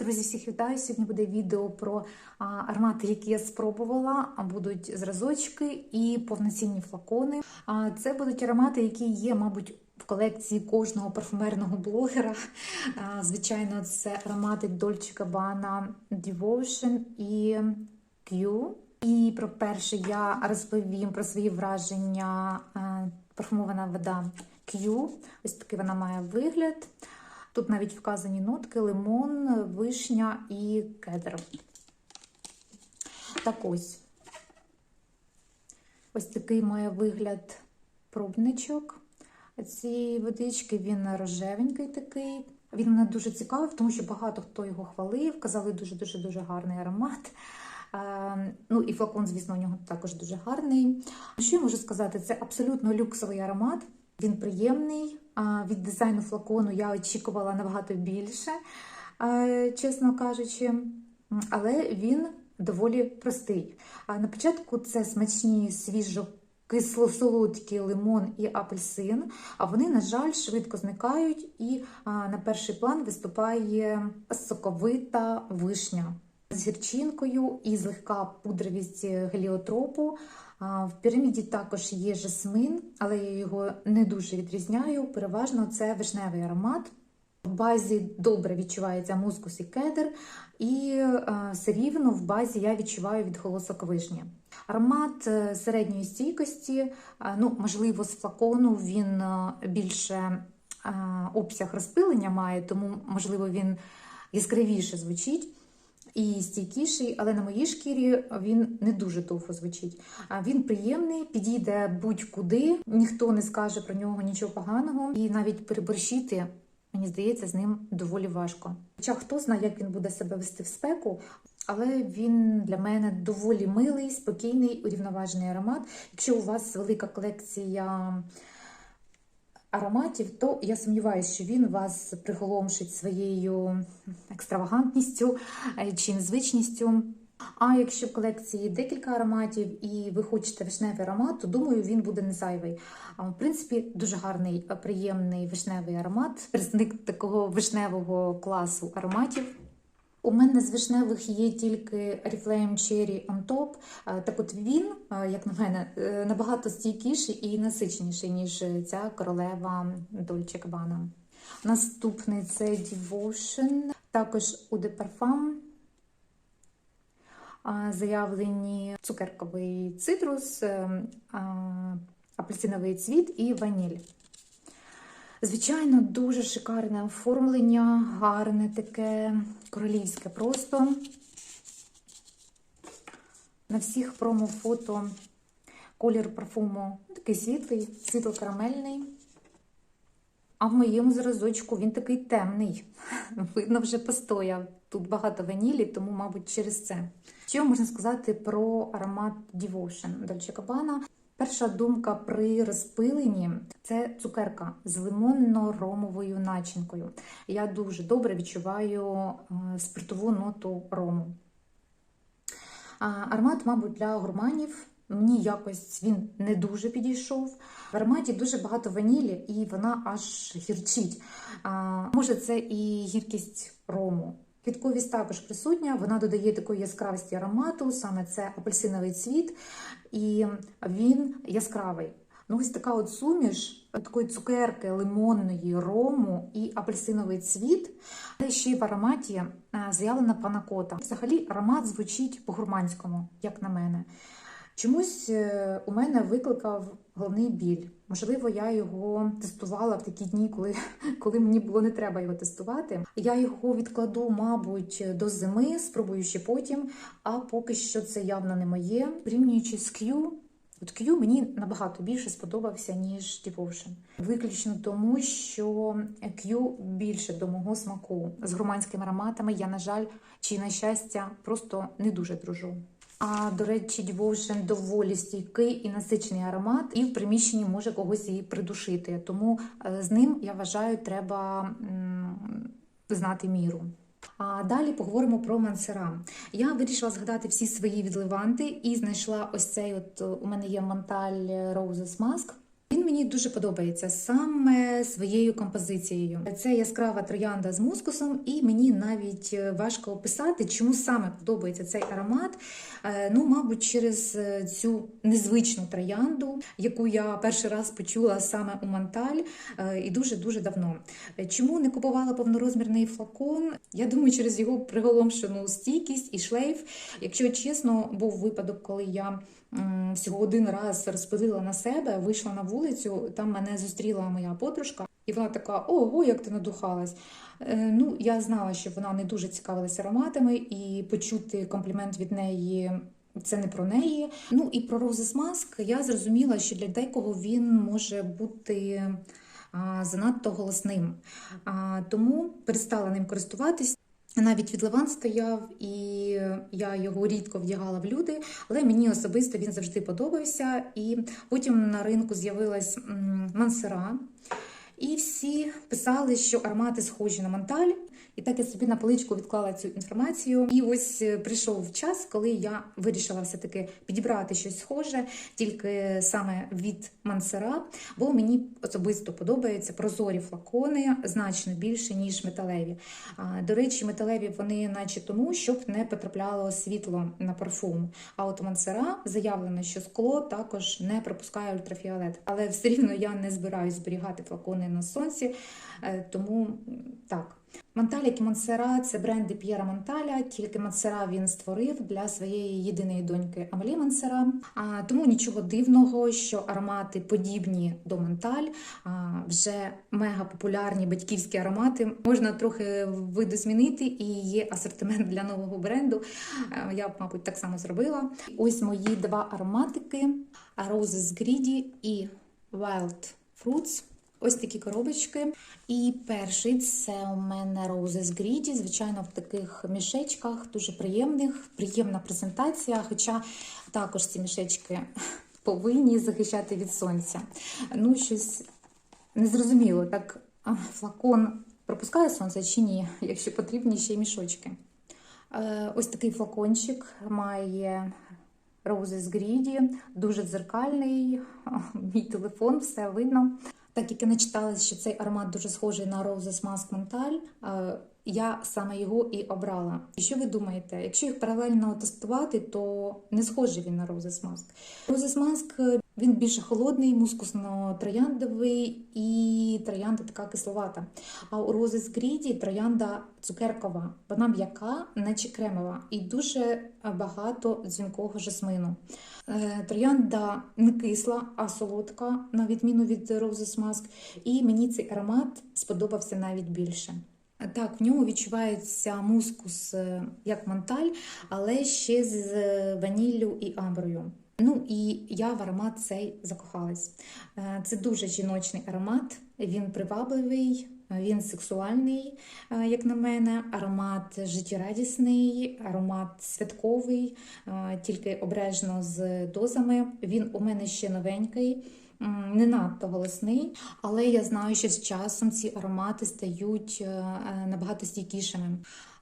Друзі, всіх вітаю! Сьогодні буде відео про аромати, які я спробувала. Будуть зразочки і повноцінні флакони. Це будуть аромати, які є, мабуть, в колекції кожного парфумерного блогера. Звичайно, це аромати Dolce Gabbana Devotion і Q. І про перше я розповім про свої враження. Парфумована вода Q. Ось такий вона має вигляд. Тут навіть вказані нотки: лимон, вишня і кедр. Так ось. Ось такий має вигляд пробничок цієї водички. Він рожевенький такий. Він мене дуже цікавив, тому що багато хто його хвалив, казали дуже-дуже дуже гарний аромат. Е, Ну і флакон, звісно, у нього також дуже гарний. Що я можу сказати? Це абсолютно люксовий аромат. Він приємний. Від дизайну флакону я очікувала набагато більше, чесно кажучи, але він доволі простий. На початку це смачні свіжо кисло-солодкий лимон і апельсин, а вони, на жаль, швидко зникають, і на перший план виступає соковита вишня з гірчинкою і злегка пудровість геліотропу. В піраміді також є жасмин, але я його не дуже відрізняю. Переважно це вишневий аромат. В базі добре відчувається мускус і кедр, і е, все рівно в базі я відчуваю відголосок вишні. Аромат е, середньої стійкості, е, ну, можливо, з флакону він більше обсяг розпилення має, тому, можливо, він яскравіше звучить і стійкіший, але на моїй шкірі він не дуже довго звучить. А Він приємний, підійде будь-куди, ніхто не скаже про нього нічого поганого, і навіть переборщити. Мені здається, з ним доволі важко. Хоча хто знає, як він буде себе вести в спеку, але він для мене доволі милий, спокійний, урівноважений аромат. Якщо у вас велика колекція ароматів, то я сумніваюся, що він вас приголомшить своєю екстравагантністю е, чи незвичністю. А якщо в колекції декілька ароматів і ви хочете вишневий аромат, то думаю, він буде не зайвий. А в принципі, дуже гарний, е, приємний вишневий аромат, представник такого вишневого класу ароматів. У мене з вишневих є тільки Oriflame Cherry on Top. Е, Так от він, е, як на мене, е, набагато стійкіший і насиченіший, ніж ця королева Dolce Gabbana. Наступний це Devotion, також Eau de Parfum. Заявлені цукерковий цитрус, е, апельсиновий цвіт і ваніль. Звичайно, дуже шикарне оформлення, гарне таке королівське просто. На всіх промо-фото колір парфуму такий світлий, світло-карамельний. А в моєму зразочку він такий темний. Видно, вже постояв. Тут багато ванілі, тому, мабуть, через це. Що можна сказати про аромат Devotion Dolce Gabbana? Перша думка при розпиленні це цукерка з лимонно-ромовою начинкою. Я дуже добре відчуваю е, спиртову ноту рому. Аромат, мабуть, для гурманів. Мені якось він не дуже підійшов. В ароматі дуже багато ванілі, і вона аж гірчить. А, Може, це і гіркість рому. Квітковість також присутня, вона додає такої яскравості аромату, саме це апельсиновий цвіт, і він яскравий. Ну, ось така от суміш такої цукерки, лимонної, рому і апельсиновий цвіт. Але ще й в ароматі з'явлена заявлена панакота. Взагалі аромат звучить по-гурманському, як на мене. Чомусь е, у мене викликав головний біль. Можливо, я його тестувала в такі дні, коли, коли мені було не треба його тестувати. Я його відкладу, мабуть, до зими, спробую ще потім, а поки що це явно не моє. Порівнюючи з Q, От Q мені набагато більше сподобався, ніж Devotion. Виключно тому, що Q більше до мого смаку. З громадськими ароматами я, на жаль, чи на щастя, просто не дуже дружу. А до речі, Devotion доволі стійкий і насичений аромат, і в приміщенні може когось її придушити. Тому е, з ним я вважаю, треба знати міру. А далі поговоримо про мансера. Я вирішила згадати всі свої відливанти і знайшла ось цей. От у мене є Монталь Roses Mask. Він мені дуже подобається саме своєю композицією. Це яскрава троянда з мускусом, і мені навіть е, важко описати, чому саме подобається цей аромат. Е, Ну, мабуть, через е, цю незвичну троянду, яку я перший раз почула саме у Монталь е, і дуже дуже давно. Чому не купувала повнорозмірний флакон? Я думаю, через його приголомшену стійкість і шлейф. Якщо чесно, був випадок, коли я всього один раз розпилила на себе, вийшла на вулицю, там мене зустріла моя подружка, і вона така: ого, як ти надухалась. Е, Ну, я знала, що вона не дуже цікавилася ароматами, і почути комплімент від неї. Це не про неї. Ну і про Roses Mask я зрозуміла, що для декого він може бути а, занадто голосним. А, тому перестала ним користуватись. Навіть від Леван стояв, і я його рідко вдягала в люди, але мені особисто він завжди подобався. І потім на ринку з'явилась мансера, і всі писали, що аромати схожі на Монталь. І так я собі на поличку відклала цю інформацію. І ось е, прийшов час, коли я вирішила все-таки підібрати щось схоже, тільки саме від мансера, бо мені особисто подобаються прозорі флакони значно більше, ніж металеві. До речі, металеві вони наче тому, щоб не потрапляло світло на парфум. А от мансера заявлено, що скло також не пропускає ультрафіолет. Але все рівно я не збираюсь зберігати флакони на сонці, е, тому так. Монталь, як і Монсера, це бренди П'єра Монталя, тільки Монсера він створив для своєї єдиної доньки Амелі Монсера. А тому нічого дивного, що аромати подібні до Монталь, а, вже мега популярні батьківські аромати. Можна трохи видозмінити, і є асортимент для нового бренду. Я б, мабуть, так само зробила. Ось мої два ароматики: Roses Greedy і Wild Fruits. Ось такі коробочки. І перший це у мене Roses Greedy, звичайно, в таких мішечках, дуже приємних, приємна презентація. Хоча також ці мішечки повинні захищати від сонця. Ну, щось незрозуміло, так флакон пропускає сонце чи ні, якщо потрібні ще й мішочки. Е, Ось такий флакончик має Roses Greedy, дуже дзеркальний, мій телефон, все видно. Так як я начиталася, що цей аромат дуже схожий на Roses Mask Mental, е, я саме його і обрала. І що ви думаєте? Якщо їх паралельно тестувати, то не схожий він на Roses Mask. Roses Mask е, він більше холодний, мускусно-трояндовий і троянда така кисловата. А у Roses Greedy троянда цукеркова, вона м'яка, наче кремова, і дуже багато дзвінкого жасмину. Е, Троянда не кисла, а солодка, на відміну від Roses Mask. І мені цей аромат сподобався навіть більше. Так, в ньому відчувається мускус е, як манталь, але ще з ваніллю і амброю. Ну і я в аромат цей закохалась. Е, Це дуже жіночний аромат, він привабливий, він сексуальний, е, як на мене. Аромат життєрадісний, аромат святковий, тільки обережно з дозами. Він у мене ще новенький. Не надто голосний, але я знаю, що з часом ці аромати стають е, е, набагато стійкішими.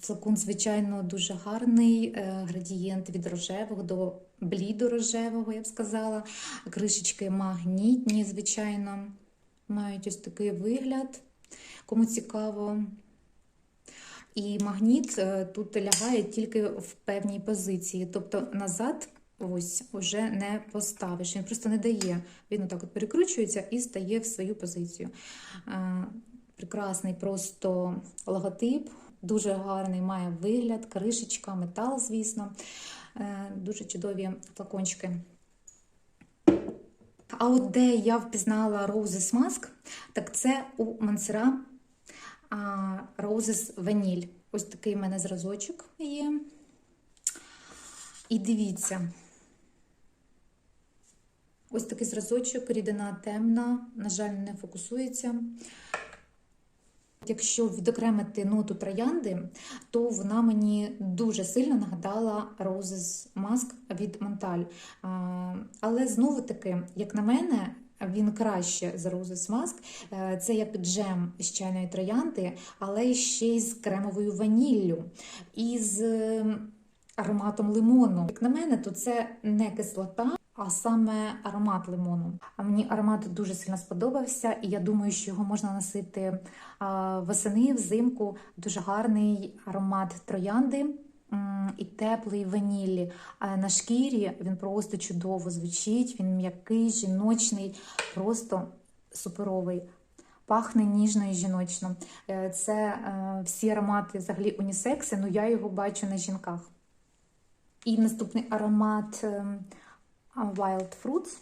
Флакон, звичайно, дуже гарний. е, Градієнт від рожевого до блідо-рожевого, я б сказала. Кришечки магнітні, звичайно, мають ось такий вигляд, кому цікаво. І магніт тут лягає тільки в певній позиції, тобто назад ось уже не поставиш. Він просто не дає. Він отак от перекручується і стає в свою позицію. Е, Прекрасний просто логотип, дуже гарний має вигляд, кришечка, метал, звісно. Е, Дуже чудові флакончики. А от де я впізнала Roses Mask, так це у Мансера Roses Vanille. Ось такий в мене зразочок є. І дивіться. Ось такий зразочок, рідина темна, на жаль, не фокусується. Якщо відокремити ноту троянди, то вона мені дуже сильно нагадала Roses Mask від Монталь. Але знову таки, як на мене, він краще за Roses Mask. Е, Це як джем з чайної троянди, але ще й з кремовою ваніллю. І з ем, ароматом лимону. Як на мене, то це не кислота, а саме аромат лимону. А мені аромат дуже сильно сподобався, і я думаю, що його можна носити восени, взимку. Дуже гарний аромат троянди і теплий ванілі. А на шкірі він просто чудово звучить. Він м'який, жіночний, просто суперовий. Пахне ніжно і жіночно. Е, Це е, всі аромати взагалі унісекси, але я його бачу на жінках. І наступний аромат ем, Wild Fruits.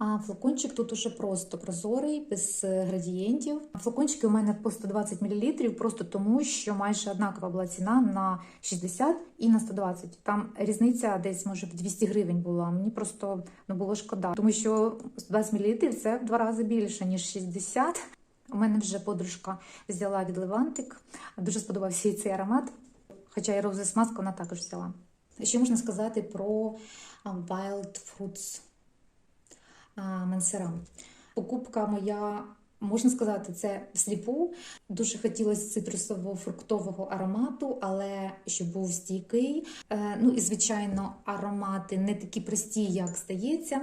А флакончик тут уже просто прозорий, без е, градієнтів. Флакончики у мене по 120 мл, просто тому, що майже однакова була ціна на 60 і на 120. Там різниця десь, може, в 200 гривень була. Мені просто ну, було шкода, тому що 120 мл це в два рази більше, ніж 60. У мене вже подружка взяла від Левантик. Дуже сподобався їй цей аромат. Хоча і Mask вона також взяла. Що можна сказати про Wild Fruits Мансера? Покупка моя, можна сказати, це всліпу. Дуже хотілося цитрусово-фруктового аромату, але щоб був стійкий. Е, ну і, звичайно, аромати не такі прості, як здається.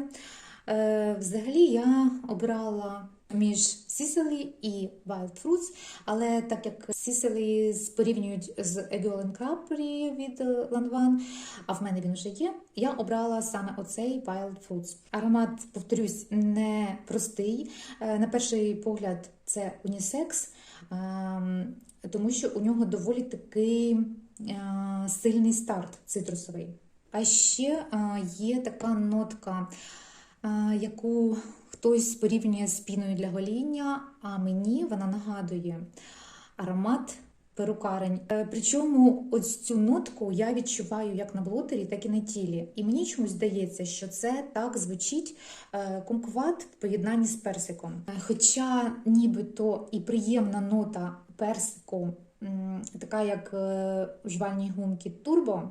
Е, Взагалі я обрала між Сіселі і Wild Fruits, але так як Сіселі порівнюють з Egolen Capri від Lanvin, а в мене він вже є, я обрала саме оцей Wild Fruits. Аромат, повторюсь, не простий. Е, На перший погляд, це унісекс, ем, тому що у нього доволі такий е, сильний старт цитрусовий. А ще е, є така нотка, яку хтось порівнює з піною для гоління, а мені вона нагадує аромат перукарень. Е, Причому ось цю нотку я відчуваю як на блотері, так і на тілі. І мені чомусь здається, що це так звучить е, кумкват в поєднанні з персиком. Е, Хоча нібито і приємна нота персику, така як в гумки турбо.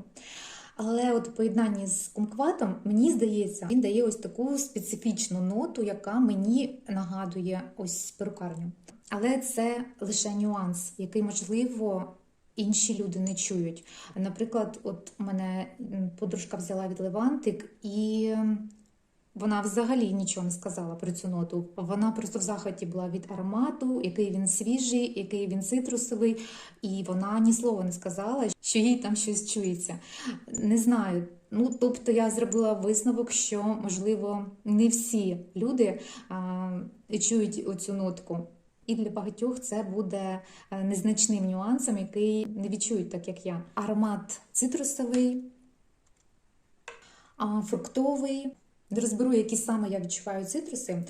Але от в поєднанні з кумкватом, мені здається, він дає ось таку специфічну ноту, яка мені нагадує ось перукарню. Але це лише нюанс, який, можливо, інші люди не чують. Наприклад, от мене подружка взяла від Левантик і. Вона взагалі нічого не сказала про цю ноту. Вона просто в захваті була від аромату, який він свіжий, який він цитрусовий, і вона ні слова не сказала, що їй там щось чується. Не знаю. Ну, тобто я зробила висновок, що можливо не всі люди а, чують оцю нотку. І для багатьох це буде е, незначним нюансом, який не відчують так, як я. Аромат цитрусовий, а, фруктовий. Не розберу, які саме я відчуваю цитруси,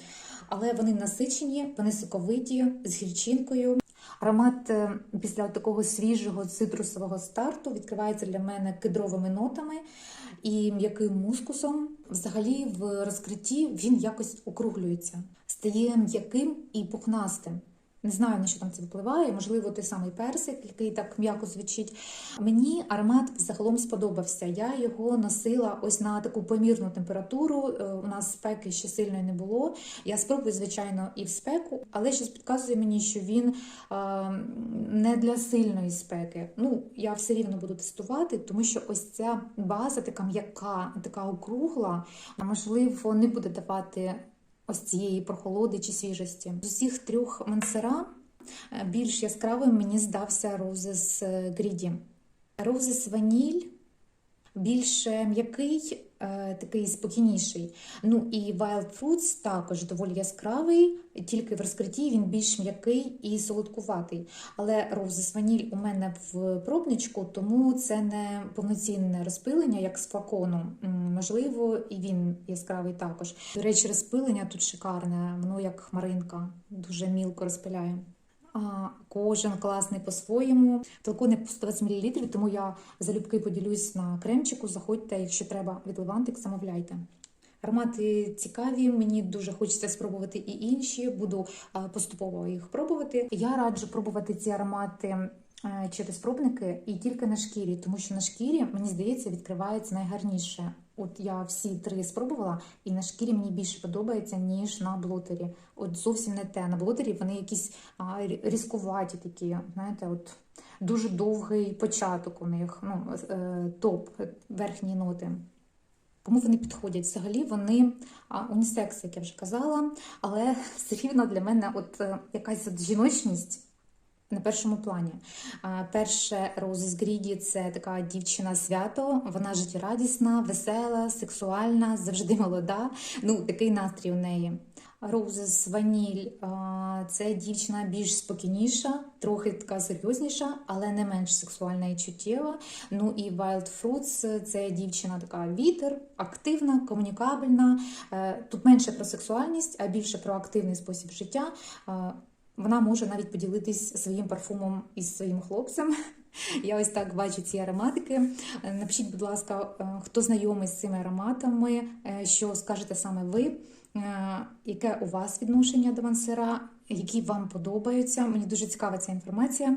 але вони насичені, вони соковиті, з гірчинкою. Аромат е, після такого свіжого цитрусового старту відкривається для мене кедровими нотами і м'яким мускусом. Взагалі, в розкритті він якось округлюється, стає м'яким і пухнастим. Не знаю, на що там це впливає, можливо, той самий персик, який так м'яко звучить. Мені аромат взагалом сподобався. Я його носила ось на таку помірну температуру. Е, У нас спеки ще сильної не було. Я спробую, звичайно, і в спеку, але щось підказує мені, що він е, не для сильної спеки. Ну, я все рівно буду тестувати, тому що ось ця база така м'яка, така округла, можливо, не буде давати ось цієї прохолоди чи свіжості. З усіх трьох мансера е, більш яскравим мені здався Roses гріді, Roses Ваніль більш м'який, е, такий спокійніший. Ну і Wild Fruits також доволі яскравий, тільки в розкритті він більш м'який і солодкуватий. Але Roses Ваніль у мене в пробничку, тому це не повноцінне розпилення, як з флакону. Можливо, і він яскравий також. До речі, розпилення тут шикарне, воно як хмаринка, дуже мілко розпиляє. Кожен класний по-своєму. Флакони по 120 мл, тому я залюбки поділюсь на кремчику. Заходьте, якщо треба від Левантик, замовляйте. Аромати цікаві, мені дуже хочеться спробувати і інші. Буду поступово їх пробувати. Я раджу пробувати ці аромати через пробники і тільки на шкірі, тому що на шкірі, мені здається, відкривається найгарніше. От я всі три спробувала, і на шкірі мені більше подобається, ніж на блотері. От зовсім не те. На блотері вони якісь а, різкуваті такі, знаєте, от дуже довгий початок у них, ну, е, топ, верхні ноти. Кому вони підходять? Взагалі вони а, унісекс, як я вже казала, але все рівно для мене от е, якась от жіночність на першому плані. Перше Роуз Гріді це така дівчина свято. Вона життєрадісна, весела, сексуальна, завжди молода. Ну, такий настрій у неї. Роузес Ваніль це дівчина більш спокійніша, трохи така серйозніша, але не менш сексуальна і чуттєва. Ну і Wild Fruits це дівчина така вітер, активна, комунікабельна. Е, Тут менше про сексуальність, а більше про активний спосіб життя. Вона може навіть поділитись своїм парфумом із своїм хлопцем. Я ось так бачу ці ароматики. Напишіть, будь ласка, е, хто знайомий з цими ароматами, е, що скажете саме ви, е, яке у вас відношення до мансера, які вам подобаються. Мені дуже цікава ця інформація.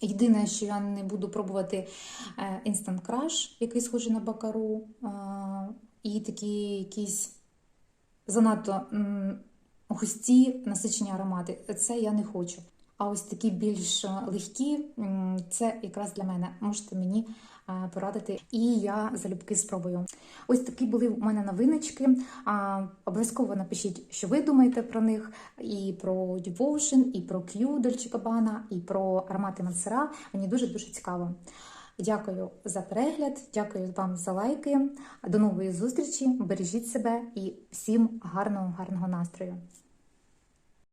Єдине, що я не буду пробувати Instant Crush, який схожий на бакару, і такі якісь занадто густі насичені аромати. Це я не хочу. А ось такі більш е, легкі, це якраз для мене. Можете мені е, порадити, і я залюбки спробую. Ось такі були у мене новиночки. Обов'язково напишіть, що ви думаєте про них, і про Devotion, і про Q Dolce і про аромати Мансера. Мені дуже дуже цікаво. Дякую за перегляд, дякую вам за лайки. До нової зустрічі. Бережіть себе і всім гарного, гарного настрою.